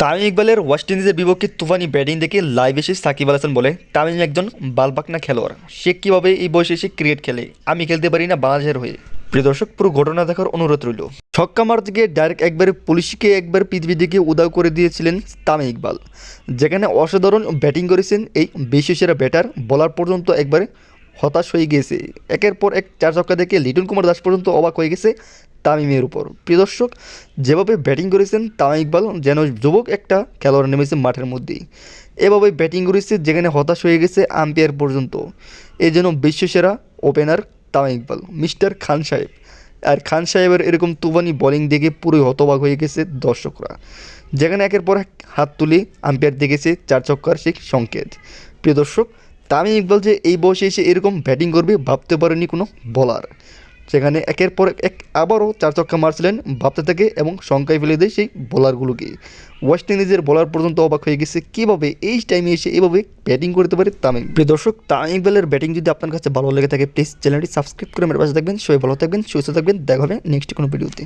তামিম ইকবালের ওয়েস্ট ইন্ডিজের বিপক্ষে তুফানি ব্যাটিং দেখে লাইভ এসে সাকিব আলাসান বলে, তামিম একজন বালবাকনা খেলোয়াড়। সে কীভাবে এই বয়সে এসে ক্রিকেট খেলে? আমি খেলতে পারি না বাংলাদেশের হয়ে। প্রিয় দর্শক, পুরো ঘটনা দেখার অনুরোধ রইল। ছক্কা মার থেকে ডাইরেক্ট একবার পুলিশকে একবার পৃথিবী দিকে উদাও করে দিয়েছিলেন তামিম ইকবাল, যেখানে অসাধারণ ব্যাটিং করেছেন এই বিশ্বসেরা ব্যাটার। বলার পর্যন্ত একবারে হতাশ হয়ে গিয়েছে একের পর এক চার ছক্কা দেখে লিটন কুমার দাস পর্যন্ত অবাক হয়ে গেছে তামিমের উপর। প্রিয় দর্শক, যেভাবে ব্যাটিং করেছেন তামিম ইকবাল, যেন যুবক একটা খেলোয়াড় নেমেছে মাঠের মধ্যেই। এভাবে ব্যাটিং করেছে যেখানে হতাশ হয়ে গেছে আম্পায়ার পর্যন্ত। এই জন্য বিশ্বসেরা ওপেনার তামিম ইকবাল, মিস্টার খান সাহেব। আর খান সাহেবের এরকম তুবানি বোলিং দেখে পুরোই হতবাক হয়ে গেছে দর্শকরা। যেখানে একের পর হাত তুলে আম্পায়ার দেখেছে চার চক্কার সেই সংকেত। প্রিয় দর্শক তামিম ইকবাল যে এই বয়সে এসে এরকম ব্যাটিং করবে, ভাবতে পারেনি কোনো বলার সেখানে একের পর এক আবারও চার চক্কা মারছিলেন ভাবতে থাকে এবং শঙ্কায় ফেলে দেয় সেই বোলারগুলোকে ওয়েস্ট ইন্ডিজের বোলার পর্যন্ত অবাক হয়ে গেছে, কীভাবে এই টাইমে এসে এভাবে ব্যাটিং করতে পারে তামিম? প্রিয় দর্শক, তামিম ইকবালের ব্যাটিং যদি আপনার কাছে ভালো লেগে থাকে প্লিজ চ্যানেলটি সাবস্ক্রাইব করে আমার পাশে থাকবেন। সবাই ভালো থাকবেন, সুস্থ থাকবেন। দেখা হবে নেক্সট কোনো ভিডিওতে